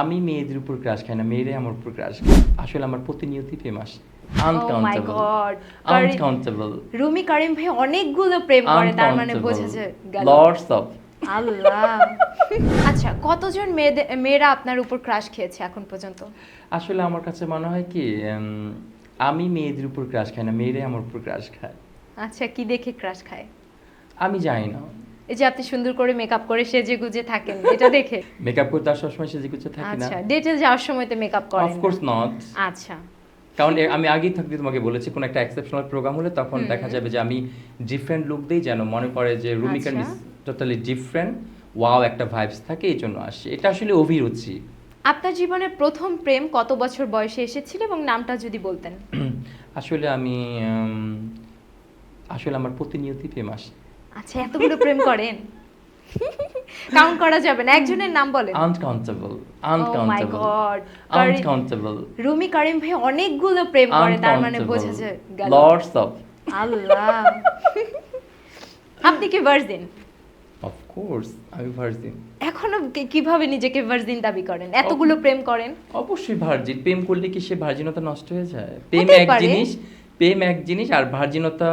আমি মেয়েদের উপর ক্রাশ খাই না মেয়েরাই আমার উপর ক্রাশ খায়। আসলে আমার প্রতিনিয়তই প্রেম আসে আনকাউন্টেবল আনকাউন্টেবল রুমি কারিম ভাই অনেকগুলো প্রেম করে তার মানে বোঝা যায় লর্ডস অফ আল্লাহ। আচ্ছা কতজন মেয়েদের মেয়েরা আপনার উপর ক্রাশ খেয়েছে এখন পর্যন্ত? আসলে আমার কাছে মনে হয় কি আমি মেয়েদের উপর ক্রাশ খাই না মেয়েরাই আমার উপর ক্রাশ খায়। আচ্ছা কি দেখে ক্রাশ খায়? আমি জানি না। এই যে আপনি সুন্দর করে মেকআপ করে সেজে গুজে থাকেন এটা দেখে। মেকআপ করতে আর সবসময় সেজে গুছে থাকি না। আচ্ছা ডেটে যাওয়ার সময় তো মেকআপ করেন অফকোর্স না। নট আচ্ছা। কারণ আমি আগেই থাকতে তোমাকে বলেছি কোন একটা এক্সেপশনাল প্রোগ্রাম হলে তখন দেখা যাবে যে আমি ডিফারেন্ট লুক দিই যেন মনে করে যে Rumika. Is totally different wow একটা ভাইবস থাকে এই জন্য আসে। এটা আসলে অভিরুচি। আপনার জীবনের প্রথম প্রেম কত বছর বয়সে এসেছিল এবং নামটা যদি বলতেন? আসলে আমি আসলে আমার প্রতিনিয়তই প্রেম আসে। আচ্ছা এতগুলো প্রেম করেন? কাউন্ট করা যাবে না একজনের নাম বলেন। Uncountable uncountable uncountable Rumi Karim ভাই অনেকগুলো প্রেম করে তার মানে বোঝা যায় লর্ডস অফ আল্লাহ। আপনি কি ভার্জিন অফ কোর্স আমি ভার্জিন এখনও কীভাবে নিজেকে ভার্জিন দাবি করেন? এতগুলো প্রেম করেন? অবশ্যই ভার্জিন প্রেম করলে কি সে ভার্জিনতা নষ্ট হয়ে যায়? প্রেম এক জিনিস প্রেম এক জিনিস আর ভার্জিনতা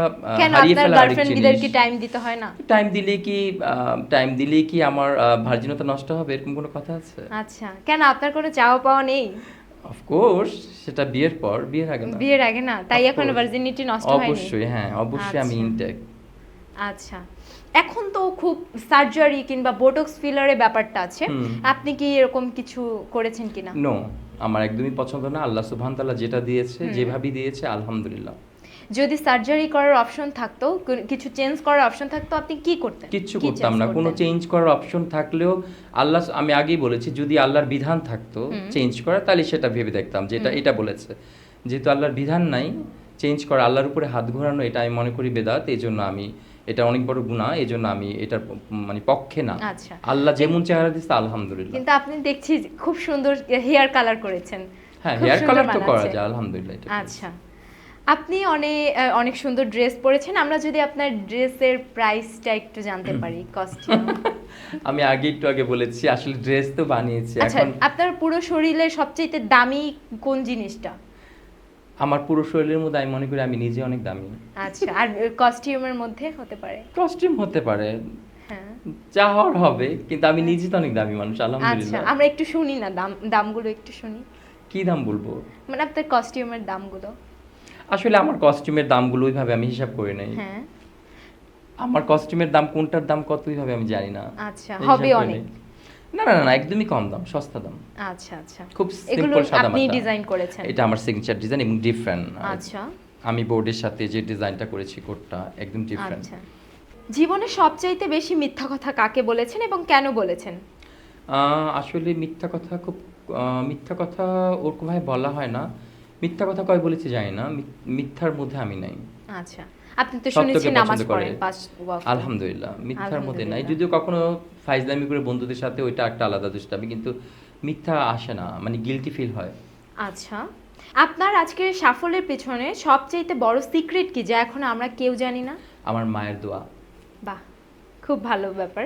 হারিয়ে ফেলা আরেক কি টাইম দিতে হয় না? টাইম দিলে কি টাইম দিলে কি আমার ভার্জিনতা নষ্ট হবে? এরকম কোনো কথা আছে? আচ্ছা। কেন আপনার কোনো চাওয়া পাওয়া নেই? অফকোর্স সেটা বিয়ের পর বিয়ের আগে না। বিয়ের আগে না তাই এখন ভার্জিনিটি নষ্ট হয়নি। অবশ্যই হ্যাঁ অবশ্যই আমি আচ্ছা। ইনটেক আচ্ছা। এখন তো খুব সার্জারি কিংবা বোটক্স ফিলারের ব্যাপারটা আছে। আপনি কি এরকম কিছু করেছেন কিনা? নো আমার একদমই পছন্দ না আল্লাহ সুবহান তাআলা যেটা দিয়েছে যেভাবে দিয়েছে আলহামদুলিল্লাহ। যদি সার্জারি করার অপশন থাকতো কিছু চেঞ্জ করার অপশন থাকতো আপনি কি করতেন? কিচ্ছু করতাম না কোনো চেঞ্জ করার অপশন থাকলেও আল্লাহ আমি আগেই বলেছি যদি আল্লাহর বিধান থাকতো চেঞ্জ করা তাহলে সেটা ভেবে দেখতাম যেটা এটা বলেছে। যেহেতু আল্লাহর বিধান নাই চেঞ্জ করা আল্লাহর উপরে হাত ঘোরানো এটা আমি মনে করি বেদাত এই জন্য আমি এটা অনেক বড় গুণা এই জন্য আমি এটার মানে পক্ষে না। আচ্ছা। আল্লাহ যেমন চেহারা দিচ্ছে আলহামদুলিল্লাহ। কিন্তু আপনি দেখছি খুব সুন্দর হেয়ার কালার করেছেন। হ্যাঁ হেয়ার কালার তো করা যায় আলহামদুলিল্লাহ এটা আচ্ছা। আপনি অনেক অনেক সুন্দর ড্রেস পরেছেন। আমরা যদি আপনার ড্রেসের প্রাইসটা একটু জানতে পারি কস্টিউম আমি আগে একটু আগে বলেছি আসলে ড্রেস তো বানিয়েছি আচ্ছা এখন আপনার পুরো শরীরে সবচেয়ে দামি কোন জিনিসটা? আমার পুরো শরীরের মধ্যে আমি মনে করি আমি নিজে অনেক দামি। আচ্ছা আর কস্টিউমের মধ্যে হতে পারে? কস্টিউম হতে পারে। হ্যাঁ। যা হওয়ার হবে কিন্তু আমি নিজে তো অনেক দামি মানুষ আচ্ছা আমরা একটু শুনি না দাম দামগুলো একটু শুনি। কি দাম বলব? মানে আপনার কস্টিউমের দামগুলো? আসলে আমার কস্টিউমের দামগুলো ওইভাবে আমি হিসাব করে নেই। হ্যাঁ। আমার কস্টিউমের দাম কোনটার দাম কত ওইভাবে আমি জানি না। আচ্ছা হবে অনেক। না না না, একদমই কম দাম সস্তা দাম। আচ্ছা আচ্ছা। খুব সিম্পল সাদা আপনি ডিজাইন করেছেন। এটা আমার সিগনেচার ডিজাইন এবং ডিফারেন্ট আচ্ছা। আমি বোর্ডের সাথে যে ডিজাইনটা করেছি কোটটা একদম ডিফারেন্ট আচ্ছা। জীবনে সবচাইতে বেশি মিথ্যা কথা কাকে বলেছেন এবং কেন বলেছেন? আসলে মিথ্যা কথা খুব মিথ্যা কথা ওরকমভাবে বলা হয় না। মিথ্যা কথা কয় বলেছি জানি না মিথ্যার মধ্যে আমি নাই। আচ্ছা আপনি তো শুনেছি নামাজ পড়েন পাঁচ ওয়াক্ত। আলহামদুলিল্লাহ মিথ্যার মধ্যে নাই। যদিও কখনো ফাইজলামি করে বন্ধুদের সাথে ওইটা একটা আলাদা দুষ্টামি কিন্তু মিথ্যা আসে না মানে গিলটি ফিল হয়। আচ্ছা আপনার আজকের সাফল্যের পেছনে সবচাইতে বড় সিক্রেট কি যা এখন আমরা কেউ জানি না? আমার মায়ের দোয়া। বাহ খুব ভালো ব্যাপার।